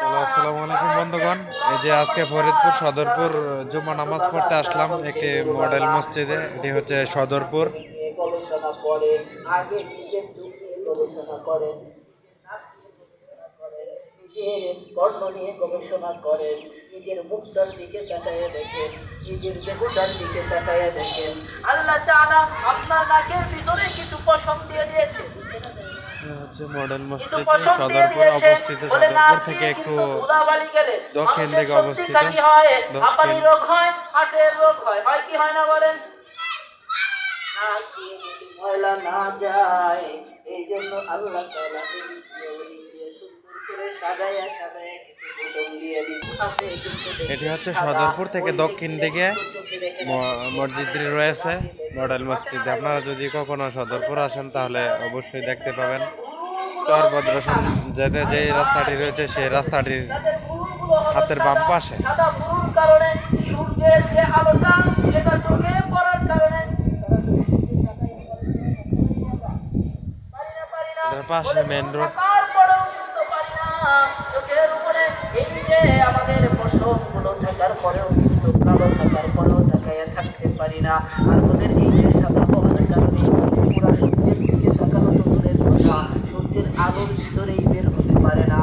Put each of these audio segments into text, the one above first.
Hello, আসসালামু আলাইকুম বন্ধুগণ। এই যে আজকে ফরিদপুর সদরপুর জুমা নামাজ পড়তে আসলাম একটি মডেল মসজিদে। এটি হচ্ছে সদরপুর। কর্ম নিয়ে গবেষণা করেন নিজের মুখটার দিকে দিকে আল্লাহ আপনার নাকের ভিতরে কিছু পশম দিয়ে দিয়েছে। মডেল কিছু মসজিদ সদরপুর অবস্থিত সদরপুর থেকে একটু দক্ষিণ দিকে অবস্থিত। দক্ষিণ। রোগ হয় রোগ হয় হয় কি হয় না বলেন ময়লা না যায় এই জন্য আল্লাহ তাআলা সাজায়া সাজায়া এটি হচ্ছে সদরপুর থেকে দক্ষিণ দিকে মসজিদটি রয়েছে মডেল মসজিদে আপনারা যদি কখনো সদরপুর আসেন তাহলে অবশ্যই দেখতে পাবেন চরভদ্রসন যেতে যে রাস্তাটি রয়েছে, সেই রাস্তাটির হাতের বাম পাশে। পাশে মেন রোড আমাদের পশমগুলো থাকার পরেও কিন্তু কালো থাকার পরেও তাকাইয়া থাকতে পারি না আর ওদের এই সাদা হওয়ার কারণে ভিতরেই বের হতে পারে না।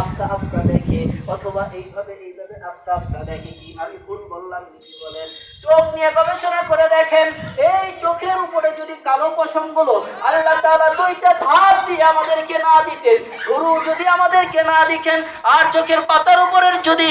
আফসা আফসা দেখে, অথবা এইভাবে এইভাবে আফসা আফসা দেখে কি? আমি ভুল বললাম কি বলেন? চোখ নিয়ে গবেষণা করে দেখেন, এই চোখের উপরে যদি কালো পশমগুলো আল্লাহ তাআলা দুইটা ধার দিয়ে আমাদেরকে না দিতেন। গুরু যদি আমাদেরকে না দিতেন, আর চোখের পাতার উপরের যদি